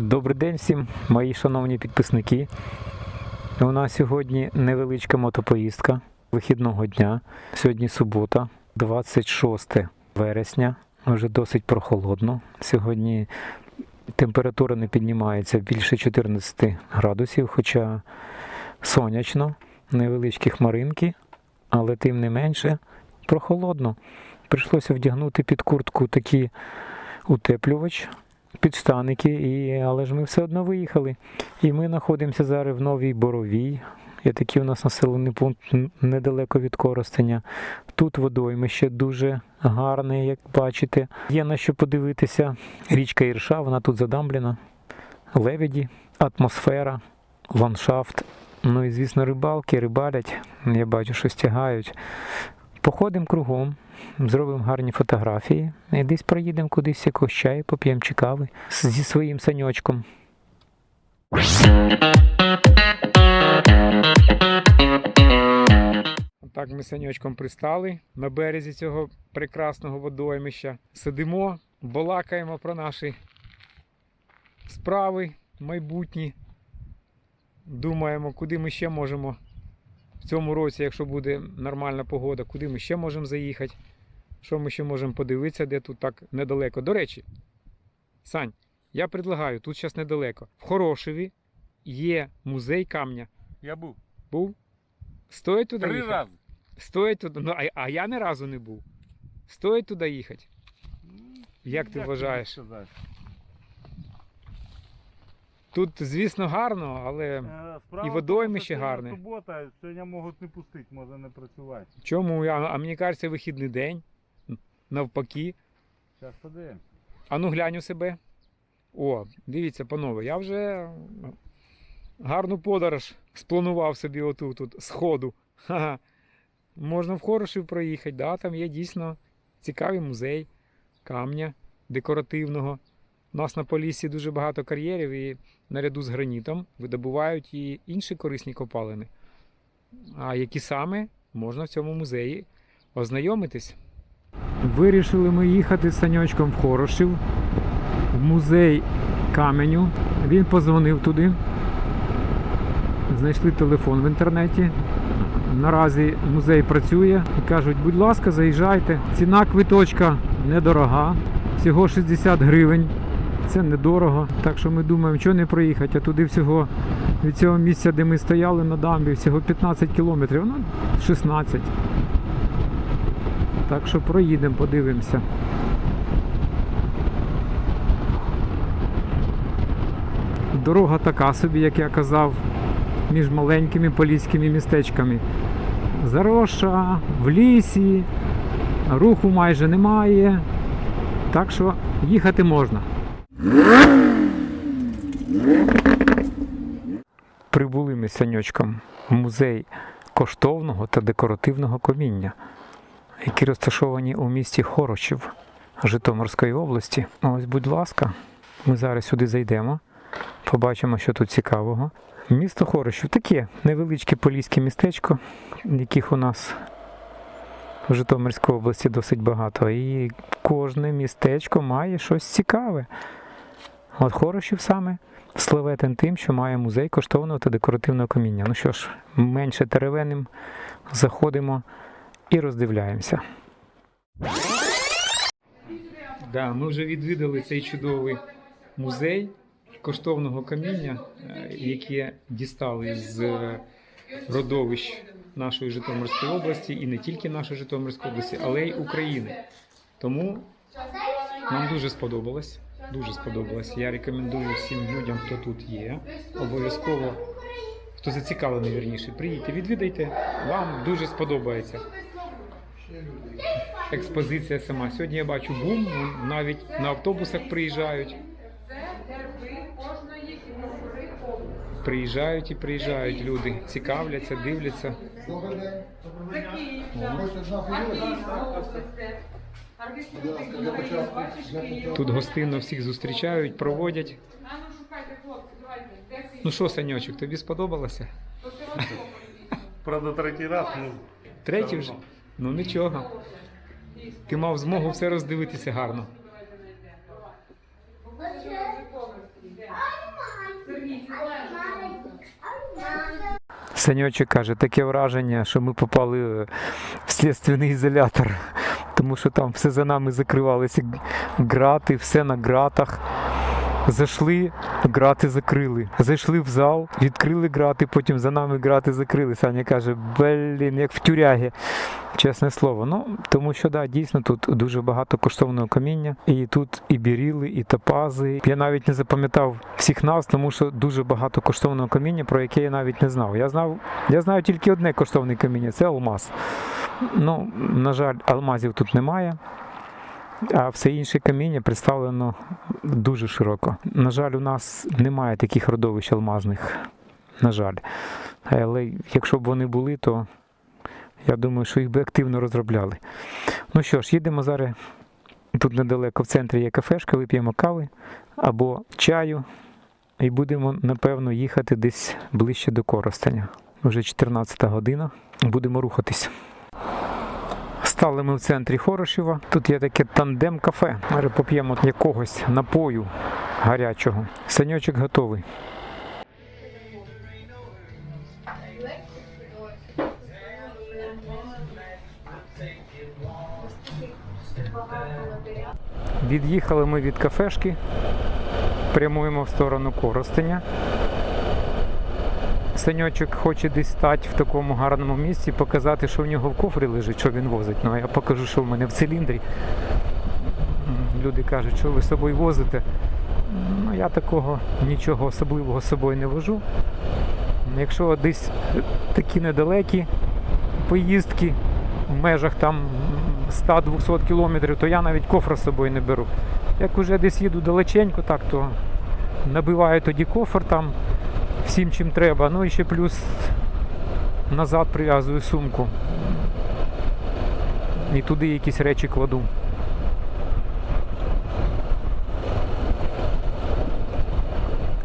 Добрий день всім, мої шановні підписники. У нас сьогодні невеличка мотопоїздка вихідного дня. Сьогодні субота, 26 вересня. Вже досить прохолодно. Сьогодні температура не піднімається більше 14 градусів, хоча сонячно, невеличкі хмаринки, але тим не менше прохолодно. Прийшлося вдягнути під куртку такий утеплювач підштаники, і, але ж ми все одно виїхали. І ми знаходимося зараз в Новій Боровій. Є такий у нас населений пункт недалеко від Коростеня. Тут водоймище дуже гарне, як бачите. Є на що подивитися. Річка Ірша, вона тут задамблена. Лебеді, атмосфера, ландшафт. Ну і звісно, рибалки, рибалять. Я бачу, що стягають. Походимо кругом, зробимо гарні фотографії і десь проїдемо кудись якогось чаю, поп'ємо чи кави зі своїм саньочком. Так ми саньочком пристали на березі цього прекрасного водоймища. Сидимо, балакаємо про наші справи майбутні. Думаємо, куди ми ще можемо в цьому році, якщо буде нормальна погода, куди ми ще можемо заїхати, що ми ще можемо подивитися, де тут так недалеко. До речі, Сань, я предлагаю, тут зараз недалеко. В Хорошеві є музей камня. Я був. Був? Стоїть туди Три їхати? рази. Стоїть туди. Ну, а, а я ні разу не був. Стоїть туди їхати. Як ти тобі вважаєш? сказати? Тут, звісно, гарно, але Е, справа І водоймище гарне. Субота, сьогодні можуть не пустити, може не працювати. чому? А, а мені кажеться, вихідний день. Навпаки. Зараз подивимося. А ну глянь у себе. О, дивіться, панове, я вже гарну подорож спланував собі отут, тут, з ходу. Ха-ха. Можна в Хорошів проїхати, да, там є дійсно цікавий музей камня декоративного. У нас на Поліссі дуже багато кар'єрів і наряду з гранітом видобувають і інші корисні копалини. А які саме можна в цьому музеї ознайомитись. Вирішили ми їхати з саньочком в Хорошів в музей каменю. Він позвонив туди. Знайшли телефон в інтернеті. Наразі музей працює і кажуть, будь ласка, заїжджайте. Ціна квиточка недорога, всього 60 гривень. Це недорого. Так що ми думаємо, що не проїхати, а туди всього від цього місця, де ми стояли на дамбі, всього 15 кілометрів, ну 16. Так що проїдемо, подивимося. Дорога така собі, як я казав, між маленькими поліськими містечками. Заросша, в лісі, руху майже немає. Так що їхати можна. Прибули ми з саньочком в музей коштовного та декоративного коміння, які розташовані у місті Хорошів Житомирської області. Ось, будь ласка, ми зараз сюди зайдемо, побачимо, що тут цікавого. Місто Хорошів таке невеличке поліське містечко, яких у нас в Житомирській області досить багато. І кожне містечко має щось цікаве. От Хорошів саме славетен тим, що має музей коштовного та декоративного каміння. Ну що ж, менше теревеним заходимо і роздивляємося. Да, ми вже відвідали цей чудовий музей коштовного каміння, е, яке дістали з е, родовищ нашої Житомирської області і не тільки нашої Житомирської області, але й України. Тому нам дуже сподобалось. Дуже сподобалось. Я рекомендую всім людям, хто тут є. Обов'язково, хто зацікавлений, вірніше, приїдьте, відвідайте. Вам дуже сподобається. Експозиція сама. Сьогодні я бачу бум, навіть на автобусах приїжджають. Приїжджають і приїжджають люди, цікавляться, дивляться. Тут гостинно всіх зустрічають, проводять. Ну що, Саньочок, тобі сподобалося? Правда, третій раз. ну... Третій вже? Ну нічого. Ти мав змогу все роздивитися гарно. Саньочок каже, таке враження, що ми попали в слідственний ізолятор тому що там все за нами закривалися грати, все на гратах. Зайшли, грати закрили. Зайшли в зал, відкрили грати, потім за нами грати закрили. Саня каже, блін, як в тюрягі. Чесне слово. Ну, тому що да, дійсно тут дуже багато коштовного каміння. І тут і біріли, і топази. Я навіть не запам'ятав всіх нас, тому що дуже багато коштовного каміння, про яке я навіть не знав. Я знав, я знаю тільки одне коштовне каміння це алмаз. Ну, на жаль, алмазів тут немає. А все інше каміння представлено дуже широко. На жаль, у нас немає таких родовищ алмазних. На жаль. Але якщо б вони були, то я думаю, що їх би активно розробляли. Ну що ж, їдемо зараз. Тут недалеко в центрі є кафешка, вип'ємо кави або чаю. І будемо, напевно, їхати десь ближче до Коростеня. Вже 14 година. Будемо рухатись. Стали ми в центрі Хорошева. Тут є таке тандем-кафе. Може поп'ємо якогось напою гарячого. Саньочок готовий. Від'їхали ми від кафешки, прямуємо в сторону Коростеня. Саньочок хоче десь стати в такому гарному місці, показати, що в нього в кофрі лежить, що він возить. Ну а я покажу, що в мене в циліндрі. Люди кажуть, що ви з собою возите. Ну, я такого нічого особливого з собою не вожу. Якщо десь такі недалекі поїздки в межах там 100-200 кілометрів, то я навіть кофра з собою не беру. Як уже десь їду далеченько, так то набиваю тоді кофр там всім чим треба. Ну і ще плюс назад прив'язую сумку. І туди якісь речі кладу.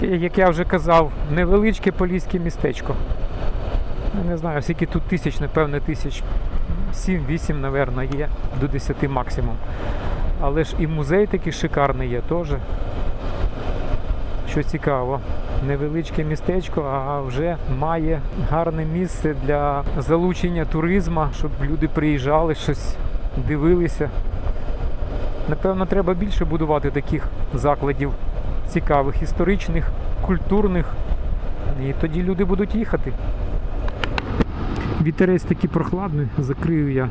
Як я вже казав, невеличке поліське містечко. Не знаю, скільки тут тисяч, напевне, тисяч 7-8, напевно, є, до 10 максимум. Але ж і музей такий шикарний є теж. Що цікаво, невеличке містечко, а вже має гарне місце для залучення туризму, щоб люди приїжджали, щось дивилися. Напевно, треба більше будувати таких закладів цікавих, історичних, культурних. І тоді люди будуть їхати. Вітерець такий прохладний, закрию я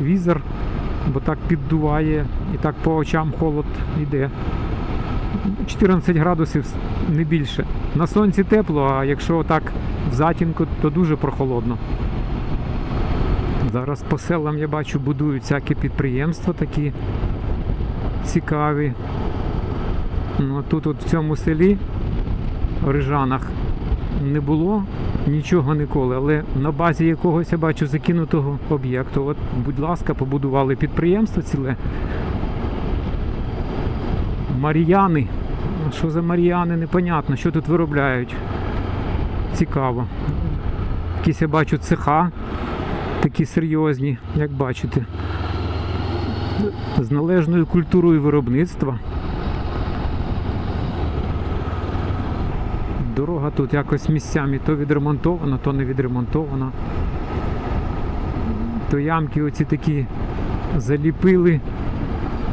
візор, бо так піддуває і так по очам холод йде. 14 градусів не більше. На сонці тепло, а якщо так в затінку, то дуже прохолодно. Зараз по селам я бачу будують всякі підприємства такі цікаві. Ну, тут от в цьому селі Рижанах не було нічого ніколи, але на базі якогось я бачу закинутого об'єкту. От, будь ласка, побудували підприємство ціле. Мар'яни. Що за Мар'яни? Непонятно, що тут виробляють. Цікаво. Якісь я бачу цеха, такі серйозні, як бачите. З належною культурою виробництва. Дорога тут якось місцями то відремонтована, то не відремонтована. То ямки оці такі заліпили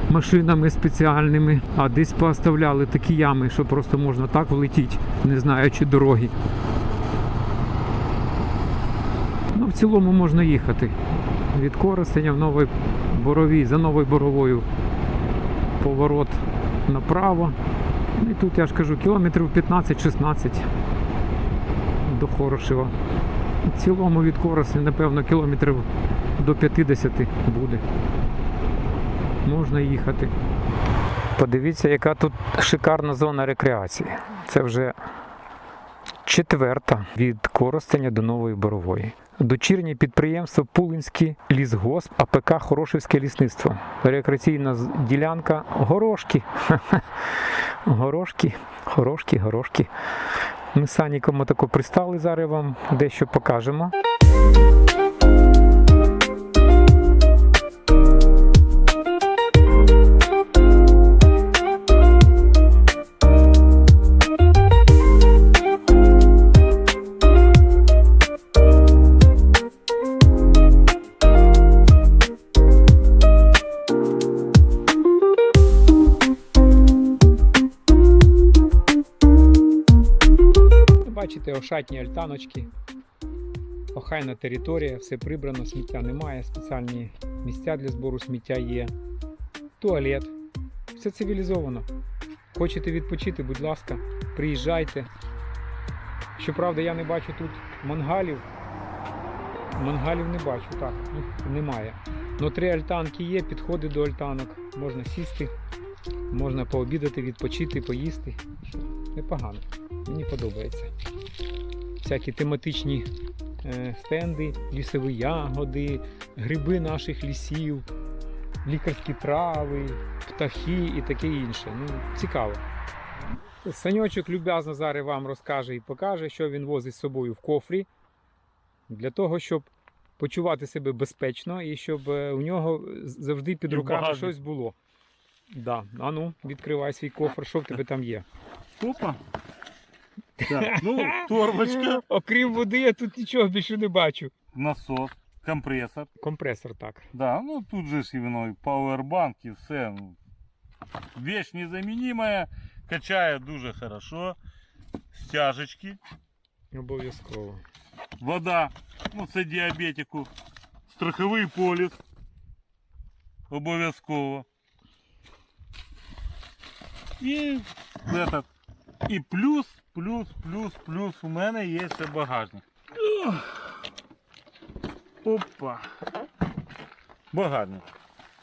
машинами спеціальними, а десь поставляли такі ями, що просто можна так влетіти, не знаючи дороги. Ну, в цілому можна їхати. Від Коростеня в Новий Боровій, за Новою Боровою поворот направо. Ну і тут я ж кажу, кілометрів 15-16 до Хорошева. В цілому від Коростеня, напевно, кілометрів до 50 буде можна їхати. Подивіться, яка тут шикарна зона рекреації. Це вже четверта від Коростеня до Нової Борової. Дочірнє підприємство Пулинський лісгосп, АПК Хорошівське лісництво. Рекреаційна ділянка Горошки. Горошки, горошки, горошки. Ми з Саніком тако пристали, зараз вам дещо покажемо. Бачите, ошатні альтаночки, охайна територія, все прибрано, сміття немає, спеціальні місця для збору сміття є, туалет. Все цивілізовано. Хочете відпочити, будь ласка, приїжджайте. Щоправда, я не бачу тут мангалів. Мангалів не бачу, так, їх немає. Ну, три альтанки є, підходи до альтанок. Можна сісти, можна пообідати, відпочити, поїсти. Непогано. Мені подобається. Всякі тематичні е, стенди, лісові ягоди, гриби наших лісів, лікарські трави, птахи і таке інше. Ну, цікаво. Саньочок люб'язно зараз вам розкаже і покаже, що він возить з собою в кофрі, для того, щоб почувати себе безпечно і щоб е, у нього завжди під руками щось було. Да. А ну, відкривай свій кофр, що в тебе там є. Опа. Так, ну, торбочка, Окрім води, я тут нічого більше не бачу. насос, компресор. Компресор так. Да, ну тут же ж і воно, і пауербанк, і все. Ну, вещь качає дуже хорошо. Стяжечки, Обов'язково. вода, ну це діабетику, страховий поліс. Обов'язково. І этот. І плюс, плюс, плюс, плюс у мене є ще багажник. Опа. Багажник.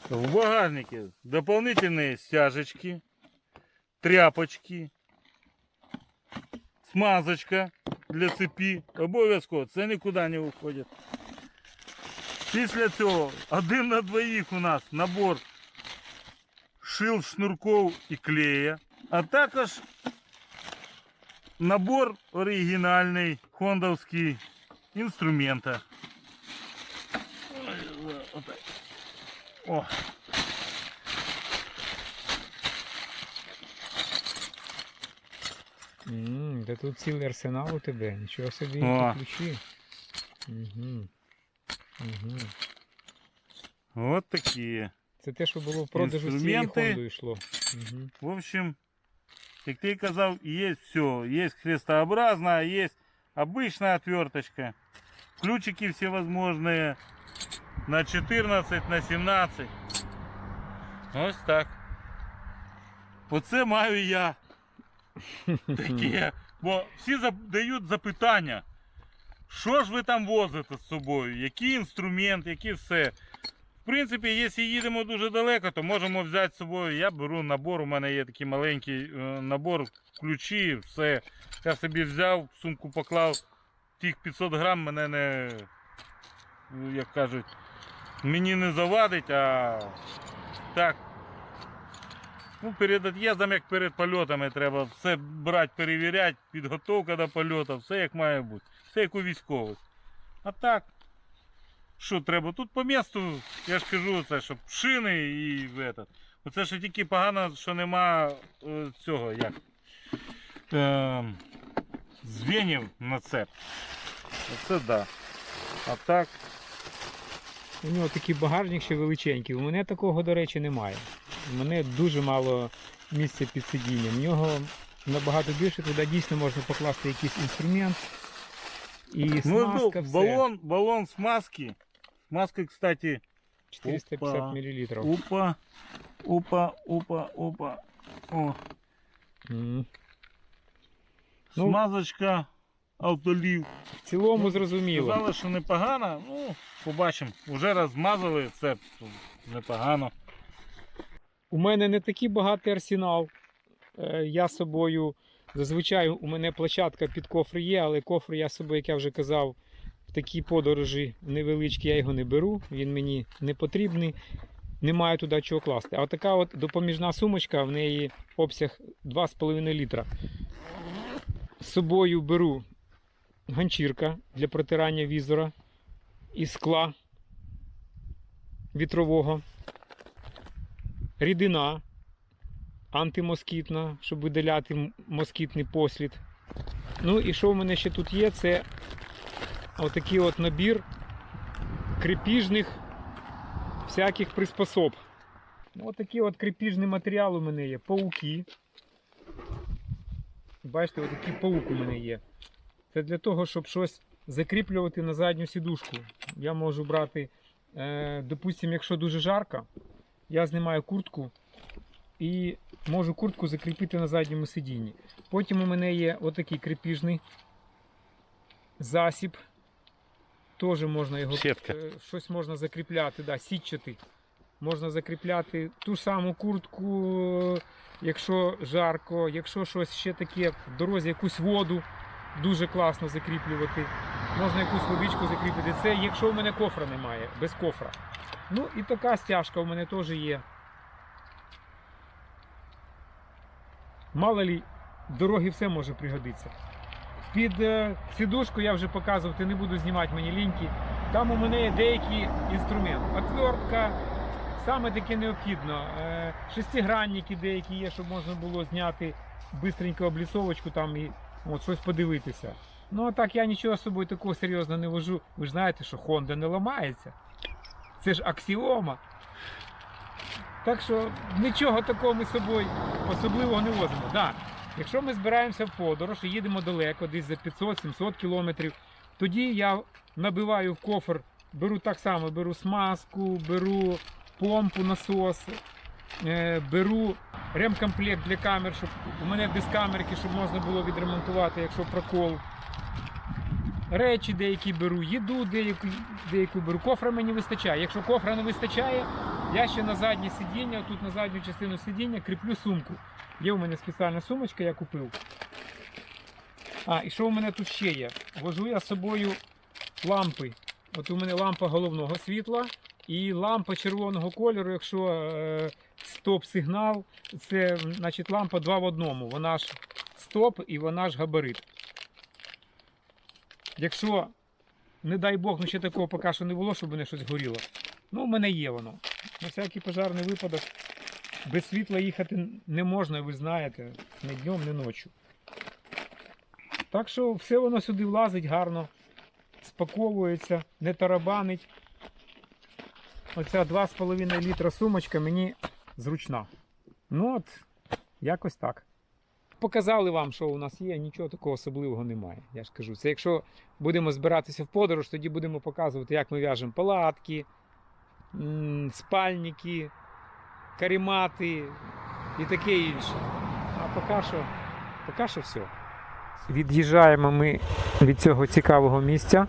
В багажнике дополнительные стяжечки, тряпочки, смазочка для цепі. Обов'язково, це нікуди не виходить. Після цього один на двоїх у нас набор шил, шнурков і клея, а також набор оригінальний хондовський інструмента. Ой, ой, отак. О. м де тут цілий арсенал у тебе. Нічого собі О. які ключі. Угу. Угу. Вот такі. Це те, що було в продажу з Інструменти. Йшло. Угу. В общем, як ти казав, є все. Є хрестообразна, є обычная отверточка. Ключики всевозможные на 14, на 17. Ось так. Оце маю я. Таке. Бо всі задають запитання. Що ж ви там возите з собою? Який інструмент, які все. В принципі, якщо їдемо дуже далеко, то можемо взяти з собою. Я беру набор, у мене є такий маленький е, набор, ключі, все. Я собі взяв, сумку поклав. Тих 500 грам мене не, ну, як кажуть, мені не завадить, а так. Ну, перед від'їздом, як перед польотами, треба все брати, перевіряти, підготовка до польоту, все як має бути. Все як у військових. А так, що треба? Тут по місту, я ж кажу, це, щоб шини і в этот. Оце ще тільки погано, що нема е, цього, як. Е, звенів на цеп. Оце да. А так, У нього такий багажник ще величенький. У мене такого, до речі, немає. У мене дуже мало місця під сидінням. В нього набагато більше, туди дійсно можна покласти якийсь інструмент. І ну, смазка, ну, все. балон, балон смазки. Смазка, кстати, 450 Опа. мл. опа, опа, опа, опа. О. Ну, смазочка автолів. В цілому зрозуміло. Сказали, що непогано, ну, побачимо. Уже розмазали це непогано. У мене не такий багатий арсенал. Е, Я собою зазвичай у мене площадка під кофр є, але кофр я собою, як я вже казав, в такій подорожі невеличкі, я його не беру. Він мені не потрібний. Немає туди чого класти. А така от допоміжна сумочка, в неї обсяг 2,5 літра. З собою беру ганчірка для протирання візора і скла вітрового рідина антимоскітна, щоб видаляти москітний послід. Ну і що в мене ще тут є? Це отакий от набір крепіжних всяких приспособ. Ну, Отакий от крепіжний матеріал у мене є. Пауки. Бачите, отакий паук у мене є. Це для того, щоб щось закріплювати на задню сідушку. Я можу брати, е, допустимо, якщо дуже жарко, я знімаю куртку і можу куртку закріпити на задньому сидінні. Потім у мене є отакий крепіжний засіб. Теж можна його Сітка. е, щось можна закріпляти, да, сітчатий. Можна закріпляти ту ж саму куртку, якщо жарко, якщо щось ще таке в дорозі, якусь воду дуже класно закріплювати. Можна якусь водичку закріпити. Це якщо в мене кофра немає, без кофра. Ну і така стяжка у мене теж є. Мало лі, в дорогі все може пригодитися. Під е, сідушку я вже показувати не буду знімати мені ліньки. Там у мене є деякий інструмент. Отвертка, саме таке необхідно. Е, шестигранники деякі є, щоб можна було зняти бистренько обліцовочку там і от, щось подивитися. Ну а так я нічого з собою такого серйозно не вожу. Ви ж знаєте, що Honda не ламається. Це ж аксіома. Так що нічого такого ми з собою особливого не возимо. Да. Якщо ми збираємося в подорож і їдемо далеко, десь за 500-700 кілометрів, тоді я набиваю в кофр, беру так само, беру смазку, беру помпу, насос, е, беру ремкомплект для камер, щоб у мене без камерки, щоб можна було відремонтувати, якщо прокол. Речі деякі беру, їду деяку, деяку беру. Кофра мені вистачає. Якщо кофра не вистачає, я ще на заднє сидіння, тут на задню частину сидіння кріплю сумку. Є у мене спеціальна сумочка, я купив. А, і що у мене тут ще є? Вожу я з собою лампи. От у мене лампа головного світла і лампа червоного кольору, якщо е, стоп-сигнал, це значить лампа 2 в одному. Вона ж стоп і вона ж габарит. Якщо, не дай Бог, ну ще такого поки що не було, щоб мене щось горіло. Ну, у мене є воно. На всякий пожарний випадок. Без світла їхати не можна, ви знаєте, ні днем, ні ночі. Так що все воно сюди влазить гарно, спаковується, не тарабанить. Оця 2,5 літра сумочка мені зручна. Ну от, якось так. Показали вам, що у нас є, нічого такого особливого немає. Я ж кажу, це якщо будемо збиратися в подорож, тоді будемо показувати, як ми в'яжемо палатки, спальники, каремати і таке інше. А поки що, поки що все. Від'їжджаємо ми від цього цікавого місця.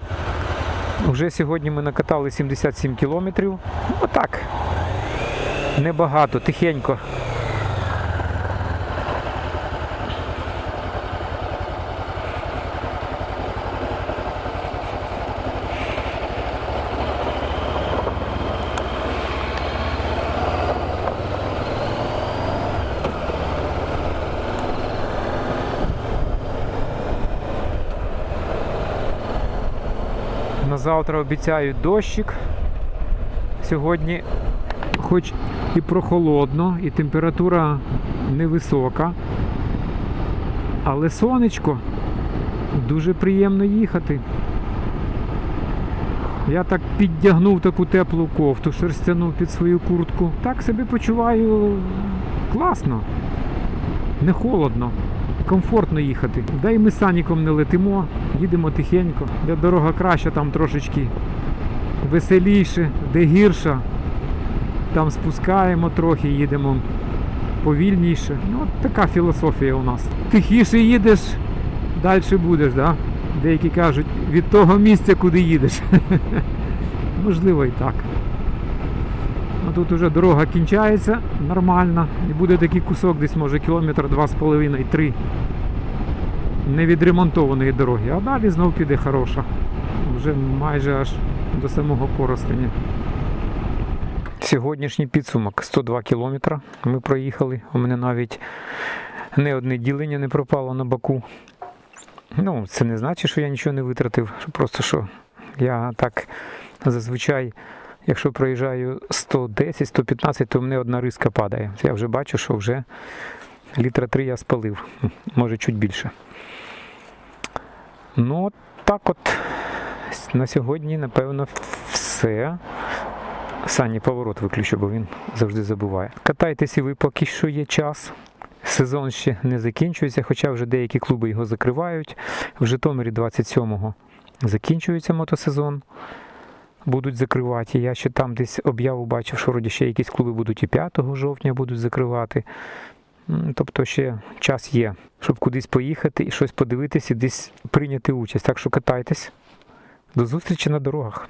Вже сьогодні ми накатали 77 кілометрів. Отак. Небагато, тихенько. Завтра обіцяють дощик. Сьогодні хоч і прохолодно, і температура невисока. Але сонечко дуже приємно їхати. Я так піддягнув таку теплу кофту, шерстяну під свою куртку. Так себе почуваю класно, не холодно, комфортно їхати. Да і ми Саніком не летимо, їдемо тихенько. Де дорога краща, там трошечки веселіше, де гірша. Там спускаємо трохи, їдемо повільніше. Ну, от така філософія у нас. Тихіше їдеш, далі будеш, да? Деякі кажуть, від того місця, куди їдеш. Можливо і так. Тут уже дорога кінчається нормально. І буде такий кусок, десь може кілометр 2,5-3 невідремонтованої дороги. А далі знов піде хороша. Вже майже аж до самого Коростеня. Сьогоднішній підсумок 102 кілометра. Ми проїхали. У мене навіть не одне ділення не пропало на баку. Ну, це не значить, що я нічого не витратив. Просто що я так зазвичай, якщо проїжджаю 110-115, то в мене одна риска падає. Я вже бачу, що вже літра 3 я спалив, може чуть більше. Ну, так от на сьогодні, напевно, все. Сані поворот виключу, бо він завжди забуває. Катайтеся ви, поки що є час. сезон ще не закінчується, хоча вже деякі клуби його закривають. В Житомирі 27-го закінчується мотосезон. Будуть закривати. Я ще там десь об'яву бачив, що вроді ще якісь клуби будуть і 5 жовтня будуть закривати. Тобто ще час є, щоб кудись поїхати і щось подивитися, десь прийняти участь. Так що катайтесь. До зустрічі на дорогах.